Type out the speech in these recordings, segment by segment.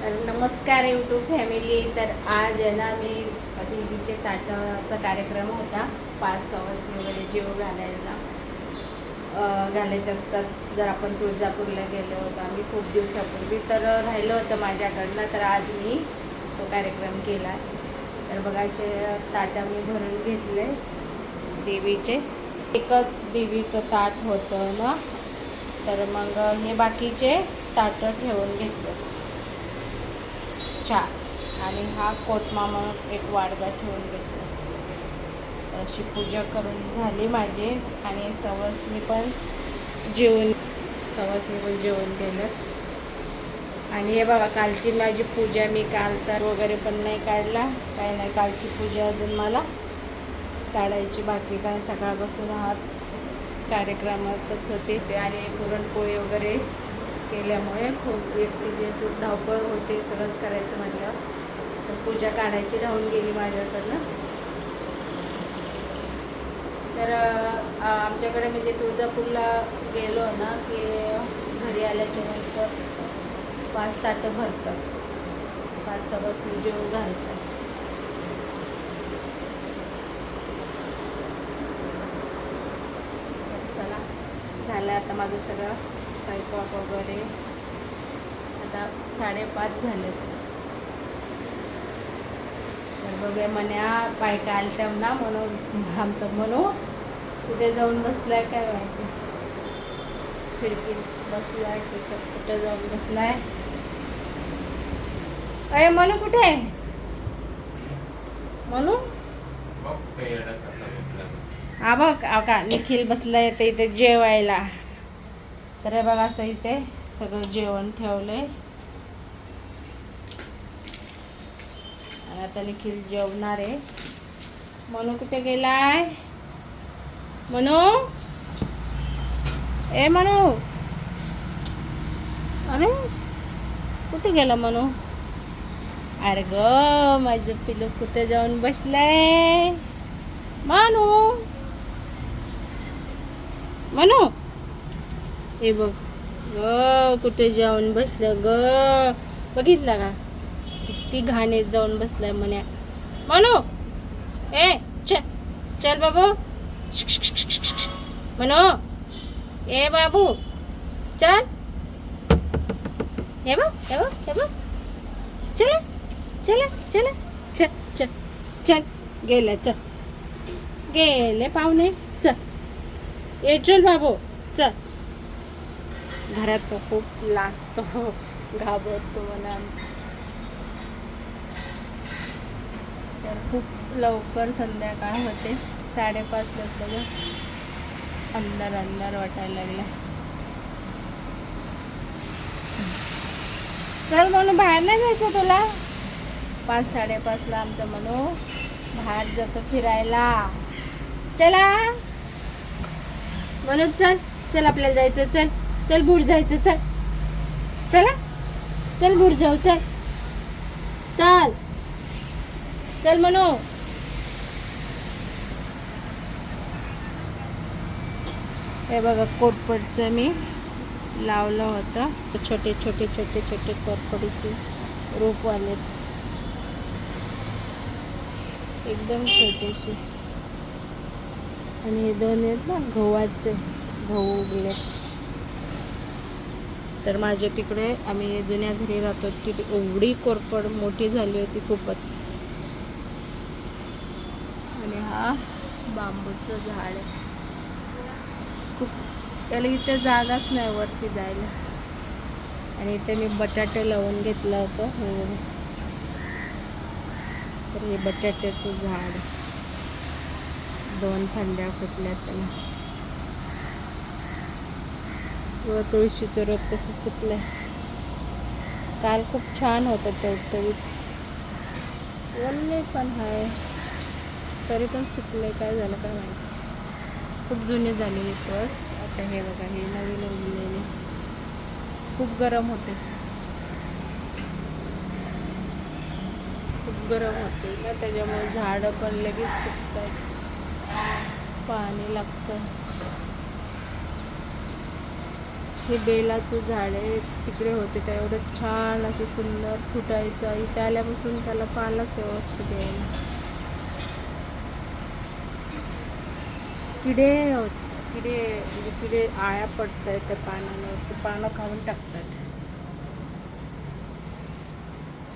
तर नमस्कार YouTube family तर आज आहे ना मी देवीचे ताटाचा कार्यक्रम होता. पाच सवासनी वगैरे जेव घालायला घालायचे असतात. जर आपण तुळजापूरला गेलो होतो आम्ही खूप दिवसापूर्वी तर राहिलं होतं माझ्याकडनं. तर आज मी तो कार्यक्रम केला. तर बघा असे ताटा मी भरून घेतले. देवीचे. एकच देवीचं ताट होतं ना. तर मग हे बाकीचे ताटं ठेवून घेतलं. चार आणि हा कोटमा म्हणून एक वाडगा ठेवून घेतला. अशी पूजा करून झाली माझी आणि सवसनी पण जेवण सवसनी पण जेवण केलं. आणि हे बाबा कालची माझी पूजा मी काल तर वगैरे पण नाही काढला. काही नाही कालची पूजा अजून मला काढायची बाकी. काय सकाळपासून आज कार्यक्रमातच होते ते आणि पुरणपोळी वगैरे केल्यामुळे खूप व्यक्तीची अशी धावपळ होते सगळंच करायचं म्हटलं तर पूजा काढायची राहून गेली माझ्याकडनं. तर आमच्याकडे म्हणजे तुळजापूरला गेलो ना की घरी आल्याच्यानंतर पाच ताटं भरतात. पाच सवासनी जेव घालतात. चला झालं आता माझं सगळं. स्वयंपाक वगैरे. आता साडेपाच झाले तर बघूया मन्या बायका आलत्या ना म्हणून आमचं म्हणू कुठे जाऊन बसलाय काय माहिती. खिडकीत बसलाय कुठं कुठं जाऊन बसलाय. अय म्हणू कुठे आहे? म्हणू हा बघ का निखिल बसलाय ते इथे जेवायला. तर हे बघा असं इथे सगळं जेवण ठेवलंय. आणि आता निखिल जेवणार आहे. मनू कुठे गेलाय? मनू? ए मनू? अरे कुठे गेला मनू? अरे ग माझं पिलू कुठे जाऊन बसलाय? म्हणू मनू? हे बघ. ग कुठे जाऊन बसलं ग? बघितलं का? किती घाणीत जाऊन बसलाय म्हणे म्हणू ए चल चल बाबू. म्हणू ए बाबू. चल. हे बघ हे बघ हे बघ. चल चल चल. चल चल चल. गेले चल गेले पाहुणे चल ए चल बाबू चल घरात तो खूप लाजतो घाबरतो मला आमचा तर खूप लवकर संध्याकाळ होते. साडेपाच बघा अंधार अंधार वाटायला लागला. चल म्हणून बाहेर नाही जायचं तुला? पाच साडेपाचला आमचं म्हणू बाहेर जातो फिरायला. चला. म्हणून चल चल आपल्याला जायचं चल. चल बुड जायचं चल. चला. चल बुड जाऊ चल. चल. चल म्हणू हे बघा कोटपटचं मी लावलं होतं. छोटे छोटे छोटे छोटे कोरपडीचे रोप आलेत एकदम छोटेसे. आणि हे दोन आहेत ना गव्हाचे. गहू उगले तर माझ्या तिकडे आम्ही जुन्या घरी राहतो. तिथे एवढी कोरपड मोठी झाली होती खूपच. आणि हा बांबूचं झाड आहे. खूप त्याला इथे जागाच नाही वरती जायला. आणि इथे मी बटाटे लावून घेतलं होतं. हो. तर हे बटाट्याचं झाड. दोन फांद्या फुटल्या त्याला. किंवा तुळशीचं रोप तसं सुकलंय काल खूप छान होतं टवटवीत वल्ले पण आहे तरी पण सुकलंय काय झालं काय माहिती. खूप जुने झालेले बस. आता हे बघा हे नवीन उरलेले. खूप गरम होते. खूप गरम होते ना त्याच्यामुळे झाडं पण लगेच सुकतात. पाणी लागतं. हे बेलाचं झाड आहे तिकडे होते त्या एवढं छान असं सुंदर फुटायचं. इथे आल्यापासून त्याला पालाच व्यवस्थित येईल किडे किडे म्हणजे किडे आळ्या पडत आहेत त्या पानांवर ते पानं खाऊन टाकतात.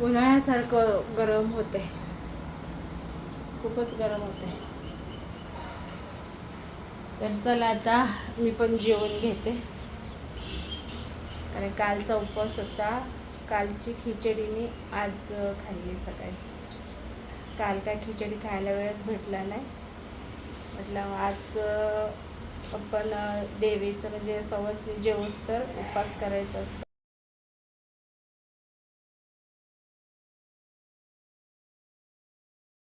उन्हाळ्यासारखं गरम होते खूपच गरम होते तर चला आता मी पण जेवण घेते. कारण कालचा उपवास होता कालची खिचडी मी आज खाल्ली सकाळी. काल काय खिचडी खायला वेळच भेटला नाही. म्हटलं आज आपण देवीचं म्हणजे सवस्नी जेवूस तर उपवास करायचा असतो.